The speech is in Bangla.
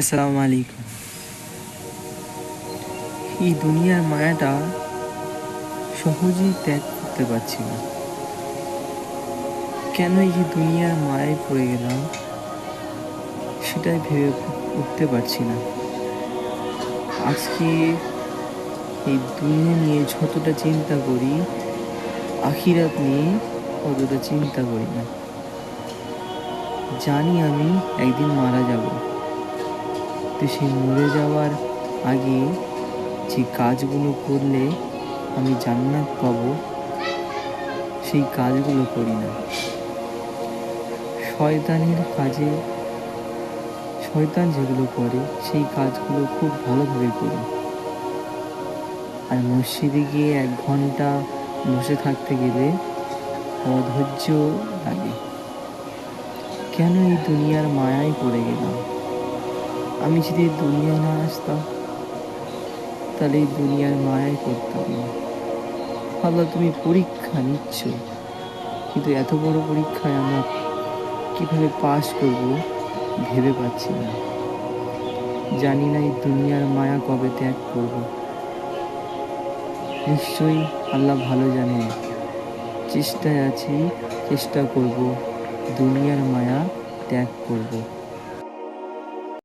আসসালামু আলাইকুম। এই দুনিয়ার মায়াটা সহজেই ত্যাগ করতে পারছি না। কেন এই দুনিয়ার মায়ায় পড়ে গেলাম, সেটাই ভেবে উঠতে পারছি না। আজকে এই দুনিয়া নিয়ে যতটা চিন্তা করি, আখিরাত নিয়ে অতটা চিন্তা করি না। জানি আমি একদিন মারা যাব। তো সেই মরে যাওয়ার আগে যে কাজগুলো করলে আমি জান্নাত পাব, সেই কাজগুলো করি না। শয়তানের কাজে, শয়তান যেগুলো করে, সেই কাজগুলো খুব ভালোভাবে করি। আর মসজিদে গিয়ে এক ঘণ্টা বসে থাকতে গেলে অধৈর্য লাগে। কেন এই দুনিয়ার মায়ায় পড়ে গেলাম? আমি যদি দুনিয়া না আসতাম, তাহলে এই দুনিয়ার মায়ায় পড়তাম না। আল্লাহ, তুমি পরীক্ষা নিচ্ছ, কিন্তু এত বড় পরীক্ষায় আমরা কীভাবে পাশ করব ভেবে পাচ্ছি না। জানি না এই দুনিয়ার মায়া কবে ত্যাগ করব। নিশ্চয়ই আল্লাহ ভালো জানে চেষ্টায় আছি, চেষ্টা করব দুনিয়ার মায়া ত্যাগ করব।